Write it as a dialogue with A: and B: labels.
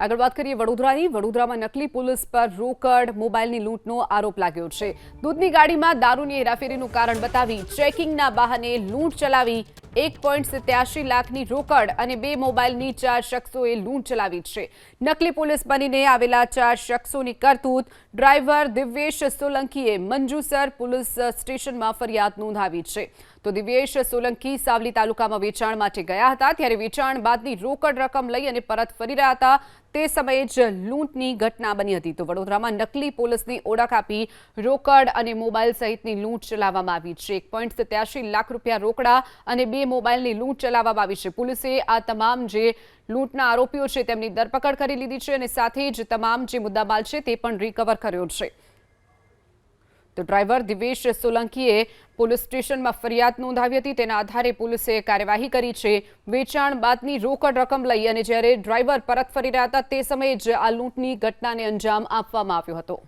A: આગળ વાત કરીએ વડોદરાની. વડોદરામાં નકલી પોલીસ પર રોકડ, મોબાઈલની લૂંટનો આરોપ લાગ્યો છે. દૂધની ગાડીમાં દારૂની હેરાફેરીનું કારણ બતાવી ચેકિંગના બહાને લૂંટ ચલાવી એક પોઈન્ટ સિત્યાસી લાખની રોકડ અને બે મોબાઈલની ચાર શખ્સોએ લૂંટ ચલાવી છે. નકલી પોલીસ બનીને આવેલા ચાર શખ્સોની કરતૂત ડ્રાઈવર દિવ્યેશ સોલંકીએ મંજુસર પોલીસ સ્ટેશનમાં ફરિયાદ નોંધાવી છે. તો દિવ્યેશ સોલંકી સાવલી તાલુકામાં વેચાણ માટે ગયા હતા. ત્યારે વેચાણ બાદની રોકડ રકમ લઈ અને પરત ફરી રહ્યા હતા. તે સમયે જ લૂંટની ઘટના બની હતી. તો વડોદરામાં નકલી પોલીસની ઓળખ આપી રોકડ અને મોબાઈલ સહિતની લૂંટ ચલાવવામાં આવી છે. એક લાખ રૂપિયા રોકડા અને બે મોબાઈલની લૂંટ ચલાવવામાં આવી છે. પોલીસે આ તમામ જે લૂંટના આરોપીઓ છે તેમની ધરપકડ કરી લીધી છે અને સાથે જ તમામ જે મુદ્દામાલ છે તે પણ રિકવર કર્યો છે. તો ડ્રાઈવર દિવેશ સોલંકીએ પોલીસ સ્ટેશનમાં ફરિયાદ નોંધાવી હતી. તેના આધારે પોલીસે કાર્યવાહી કરી છે. વેચાણ બાદની રોકડ રકમ લઈ અને જ્યારે ડ્રાઈવર પરત ફરી રહ્યા હતા, તે સમયે જ આ લૂંટની ઘટનાને અંજામ આપવામાં આવ્યો હતો.